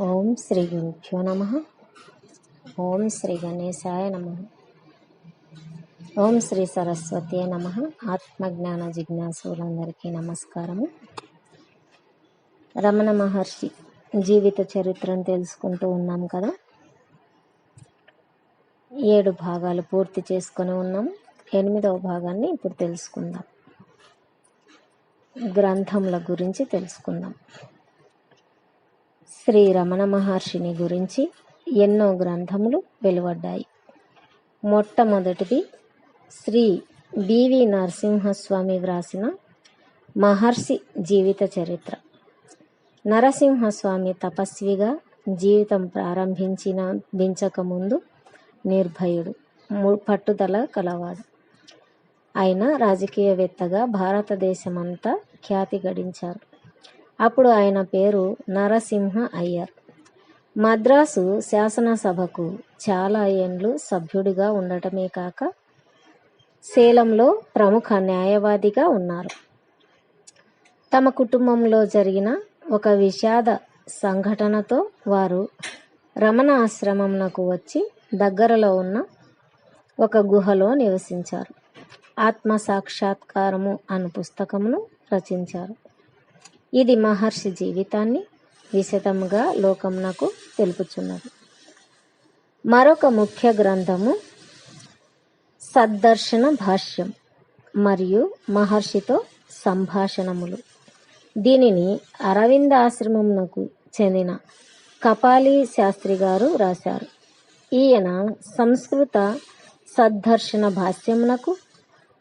ఓం శ్రీ గురుభ్యో నమ. ఓం శ్రీ గణేశాయ నమ. ఓం శ్రీ సరస్వతి నమ. ఆత్మజ్ఞాన జిజ్ఞాసులందరికీ నమస్కారము. రమణ మహర్షి జీవిత చరిత్రను తెలుసుకుంటూ ఉన్నాం కదా. ఏడు భాగాలు పూర్తి చేసుకొని ఉన్నాం. ఎనిమిదవ భాగాన్ని ఇప్పుడు తెలుసుకుందాం. గ్రంథముల గురించి తెలుసుకుందాం. శ్రీ రమణ మహర్షిని గురించి ఎన్నో గ్రంథములు వెలువడ్డాయి. మొట్టమొదటిది శ్రీ బివి నరసింహస్వామి వ్రాసిన మహర్షి జీవిత చరిత్ర. నరసింహస్వామి తపస్విగా జీవితం ప్రారంభించిన దించకముందు నిర్భయుడు ము- పట్టుదల కలవాడు. ఆయన రాజకీయవేత్తగా భారతదేశమంతా ఖ్యాతి గడించారు. అప్పుడు ఆయన పేరు నరసింహ అయ్యర్. మద్రాసు శాసనసభకు చాలా ఏండ్లు సభ్యుడిగా ఉండటమే కాక సేలంలో ప్రముఖ న్యాయవాదిగా ఉన్నారు. తమ కుటుంబంలో జరిగిన ఒక విషాద సంఘటనతో వారు రమణ ఆశ్రమంనకు వచ్చి దగ్గరలో ఉన్న ఒక గుహలో నివసించారు. ఆత్మ సాక్షాత్కారము అను పుస్తకమును రచించారు. ఇది మహర్షి జీవితాన్ని విశదముగా లోకమునకు తెలుపుచున్నది. మరొక ముఖ్య గ్రంథము సద్దర్శన భాష్యం మరియు మహర్షితో సంభాషణములు. దీనిని అరవింద ఆశ్రమమునకు చెందిన కపాలి శాస్త్రి గారు రాశారు. ఈయన సంస్కృత సద్దర్శన భాష్యమునకు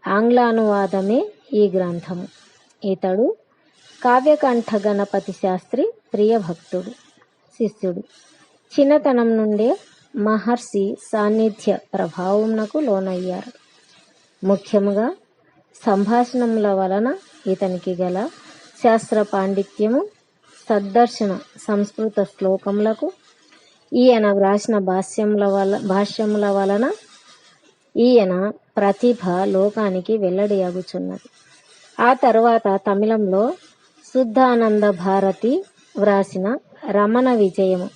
ఆంగ్లానువాదమే ఈ గ్రంథము. ఇతడు కావ్యకంఠ గణపతి శాస్త్రి ప్రియ భక్తుడు శిష్యుడు. చిన్నతనం నుండే మహర్షి సాన్నిధ్య ప్రభావమునకు లోనయ్యారు. ముఖ్యంగా సంభాషణముల వలన ఇతనికి గల శాస్త్ర పాండిత్యము సద్దర్శన సంస్కృత శ్లోకములకు ఈయన వ్రాసిన భాష్యముల వల భాష్యముల వలన ఈయన ప్రతిభ లోకానికి వెల్లడి అగుచున్నది. ఆ తరువాత తమిళంలో శుద్ధానంద భారతి వ్రాసిన రమణ విజయము.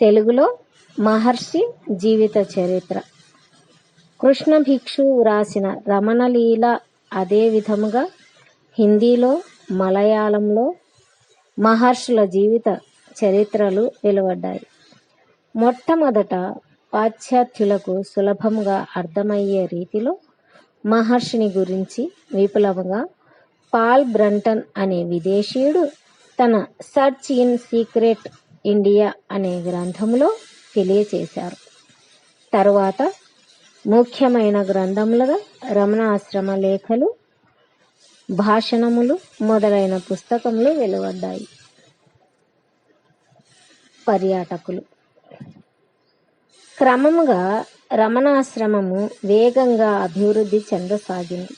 తెలుగులో మహర్షి జీవిత చరిత్ర. కృష్ణ భిక్షు వ్రాసిన రమణలీల అదే విధముగా హిందీలో మలయాళంలో మహర్షుల జీవిత చరిత్రలు వెలువడ్డాయి. మొట్టమొదట పాశ్చాత్యులకు సులభంగా అర్థమయ్యే రీతిలో మహర్షిని గురించి విపులముగా పాల్ బ్రంటన్ అనే విదేశీయుడు తన సర్చ్ ఇన్ సీక్రెట్ ఇండియా అనే గ్రంథంలో తెలియచేశారు. తరువాత ముఖ్యమైన గ్రంథములుగా రమణాశ్రమ లేఖలు భాషణములు మొదలైన పుస్తకములు వెలువడ్డాయి. పర్యాటకులు. క్రమముగా రమణాశ్రమము వేగంగా అభివృద్ధి చెందసాగింది.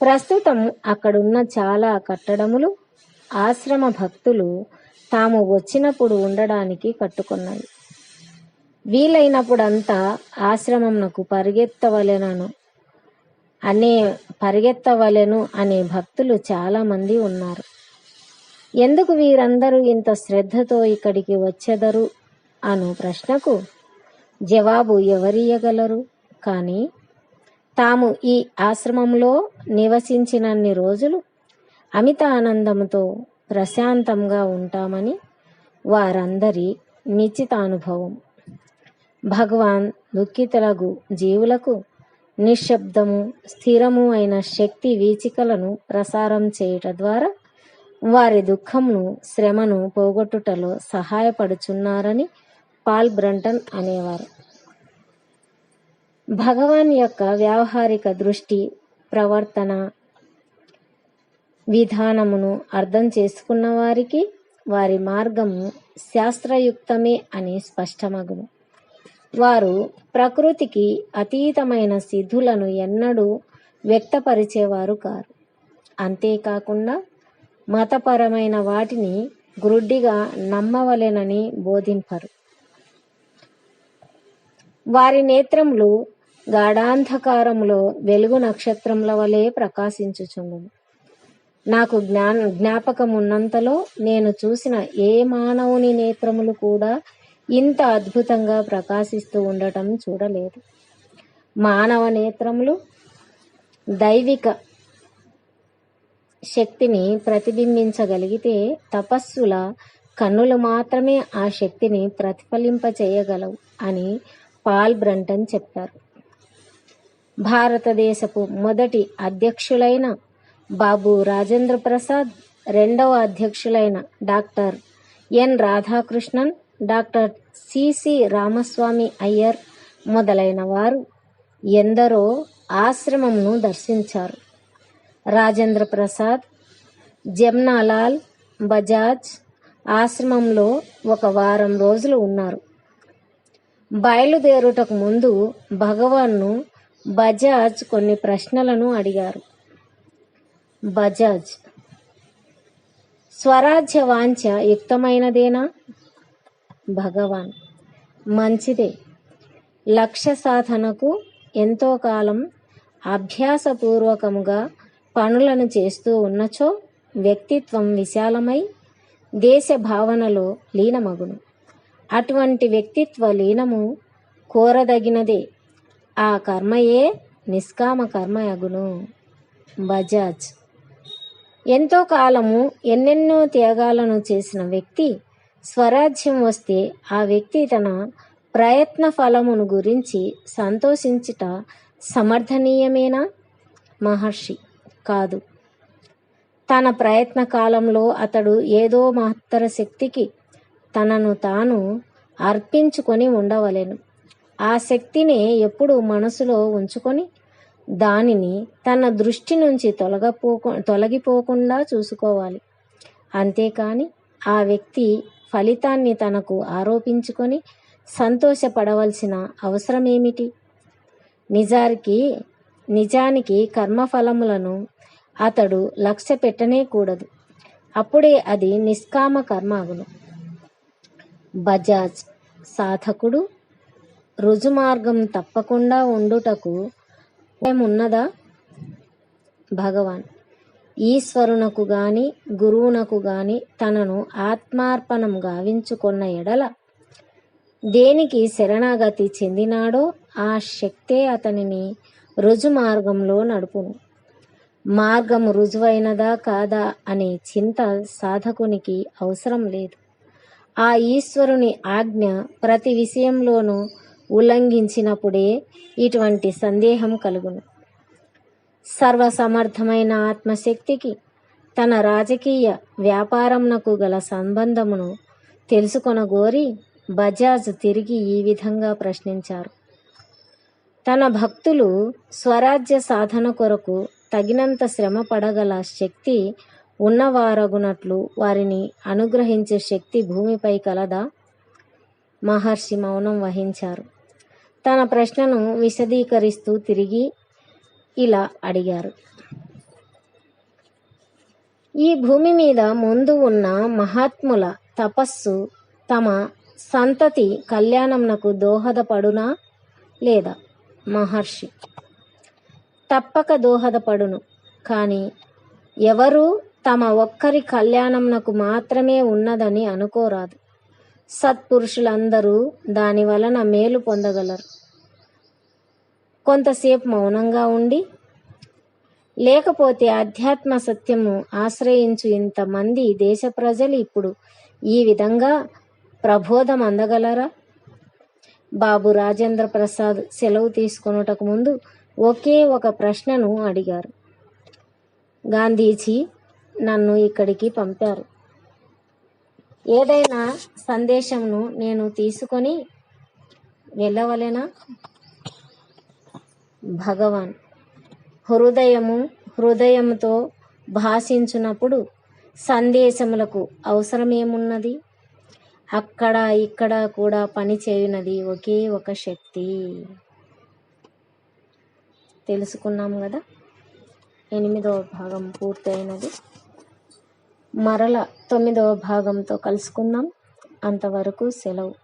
ప్రస్తుతం అక్కడున్న చాలా కట్టడములు ఆశ్రమ భక్తులు తాము వచ్చినప్పుడు ఉండడానికి కట్టుకున్నాయి. వీలైనప్పుడంతా ఆశ్రమంనకు పరిగెత్తవలెనను. అనే పరిగెత్తవలెను అనే భక్తులు చాలా మంది ఉన్నారు. ఎందుకు వీరందరూ ఇంత శ్రద్ధతో ఇక్కడికి వచ్చెదరు? అను ప్రశ్నకు జవాబు ఎవరియ్యగలరు? కానీ తాము ఈ ఆశ్రమంలో నివసించినన్ని రోజులు అమిత ఆనందంతో ప్రశాంతంగా ఉంటామని వారందరి నిశ్చితానుభవం. భగవాన్ దుఃఖితులకు జీవులకు నిశ్శబ్దము స్థిరము అయిన శక్తి వీచికలను ప్రసారం చేయుట ద్వారా వారి దుఃఖమును శ్రమను పోగొట్టుటలో సహాయపడుచున్నారని పాల్ బ్రంటన్ అనేవారు. భగవాన్ యొక్క వ్యావహారిక దృష్టి ప్రవర్తన విధానమును అర్థం చేసుకున్న వారికి వారి మార్గము శాస్త్రయుక్తమే అని స్పష్టమగును. వారు ప్రకృతికి అతీతమైన సిద్ధులను ఎన్నడూ వ్యక్తపరిచేవారు కారు. అంతేకాకుండా మతపరమైన వాటిని గ్రుడ్డిగా నమ్మవలెనని బోధింపరు. వారి నేత్రములు గాఢాంధకారములో వెలుగు నక్షత్రముల వలె ప్రకాశించుచుండును. నాకు జ్ఞా జ్ఞాపకం ఉన్నంతలో నేను చూసిన ఏ మానవుని నేత్రములు కూడా ఇంత అద్భుతంగా ప్రకాశిస్తూ ఉండటం చూడలేదు. మానవ నేత్రములు దైవిక శక్తిని ప్రతిబింబించగలిగితే తపస్సుల కన్నులు మాత్రమే ఆ శక్తిని ప్రతిఫలింప చేయగలవు అని పాల్ బ్రంటన్ చెప్పారు. భారతదేశపు మొదటి అధ్యక్షులైన బాబు రాజేంద్ర ప్రసాద్ రెండవ అధ్యక్షులైన doctor N Radhakrishnan doctor C C Ramaswami Iyer మొదలైన వారు ఎందరో ఆశ్రమంను దర్శించారు. రాజేంద్ర ప్రసాద్ జమ్నాలాల్ బజాజ్ ఆశ్రమంలో ఒక వారం రోజులు ఉన్నారు. బయలుదేరుటకు ముందు భగవాన్ను బజాజ్ కొన్ని ప్రశ్నలను అడిగారు. బజాజ్. స్వరాజ్య వాంఛ యుక్తమైనదేనా? భగవాన్. మంచిదే. లక్ష్య సాధనకు ఎంతో కాలం అభ్యాసపూర్వకముగా పనులను చేస్తూ ఉన్నచో వ్యక్తిత్వం విశాలమై దేశ భావనలో లీనమగును. అటువంటి వ్యక్తిత్వ లీనము కోరదగినదే. ఆ కర్మయే నిష్కామ కర్మయగును. బజాజ్. ఎంతో కాలము ఎన్నెన్నో త్యాగాలను చేసిన వ్యక్తి స్వరాజ్యం వస్తే ఆ వ్యక్తి తన ప్రయత్న ఫలమును గురించి సంతోషించుట సమర్థనీయమేనా? మహర్షి. కాదు. తన ప్రయత్న కాలంలో అతడు ఏదో మహత్తర శక్తికి తనను తాను అర్పించుకొని ఉండవలెను. ఆ శక్తిని ఎప్పుడు మనసులో ఉంచుకొని దానిని తన దృష్టి నుంచి తొలగపోకు తొలగిపోకుండా చూసుకోవాలి. అంతేకాని ఆ వ్యక్తి ఫలితాన్ని తనకు ఆరోపించుకొని సంతోషపడవలసిన అవసరమేమిటి? నిజానికి నిజానికి కర్మఫలములను అతడు లక్ష్య పెట్టనే కూడదు. అప్పుడే అది నిష్కామ కర్మ అగును. బజాజ్ సాధకుడు రుజుమార్గం తప్పకుండా ఉండుటకు ఉన్నదా? భగవాన్ ఈశ్వరునకు గాని గురువునకు గాని తనను ఆత్మార్పణం గావించుకున్న ఎడల దేనికి శరణాగతి చెందినాడో ఆ శక్తే అతనిని రుజుమార్గంలో నడుపును. మార్గం రుజువైనదా కాదా అనే చింత సాధకునికి అవసరం లేదు. ఆ ఈశ్వరుని ఆజ్ఞ ప్రతి విషయంలోనూ ఉల్లంఘించినప్పుడే ఇటువంటి సందేహం కలుగును. సర్వసమర్థమైన ఆత్మశక్తికి తన రాజకీయ వ్యాపారంనకు గల సంబంధమును తెలుసుకొనగోరి బజాజ్ తిరిగి ఈ విధంగా ప్రశ్నించారు. తన భక్తులు స్వరాజ్య సాధన కొరకు తగినంత శ్రమ పడగల శక్తి ఉన్నవారగునట్లు వారిని అనుగ్రహించే శక్తి భూమిపై కలదా? మహర్షి మౌనం వహించారు. తన ప్రశ్నను విశదీకరిస్తూ తిరిగి ఇలా అడిగారు. ఈ భూమి మీద ముందు ఉన్న మహాత్ముల తపస్సు తమ సంతతి కళ్యాణంనకు దోహదపడునా లేదా? మహర్షి తప్పక దోహదపడును కానీ ఎవరు తమ ఒక్కరి కళ్యాణంనకు మాత్రమే ఉన్నదని అనుకోరాదు. సత్పురుషులందరూ దాని వలన మేలు పొందగలరు. కొంతసేపు మౌనంగా ఉండి లేకపోతే అధ్యాత్మ సత్యము ఆశ్రయించు ఇంతమంది దేశ ప్రజలు ఇప్పుడు ఈ విధంగా ప్రబోధం అందగలరా? బాబు రాజేంద్ర ప్రసాద్ సెలవు తీసుకొనుటకు ముందు ఒకే ఒక ప్రశ్నను అడిగారు. గాంధీజీ నన్ను ఇక్కడికి పంపారు. ఏదైనా సందేశంను నేను తీసుకొని వెళ్ళవలెనా? భగవాన్ హృదయము హృదయంతో భాషించునప్పుడు సందేశములకు అవసరమేమున్నది? అక్కడ ఇక్కడ కూడా పని చేయునది ఒకే ఒక శక్తి. తెలుసుకున్నాం కదా? ఎనిమిదవ భాగం పూర్తయినది. మరల తొమ్మిదవ భాగంతో కలుసుకుందాం. అంతవరకు సెలవు.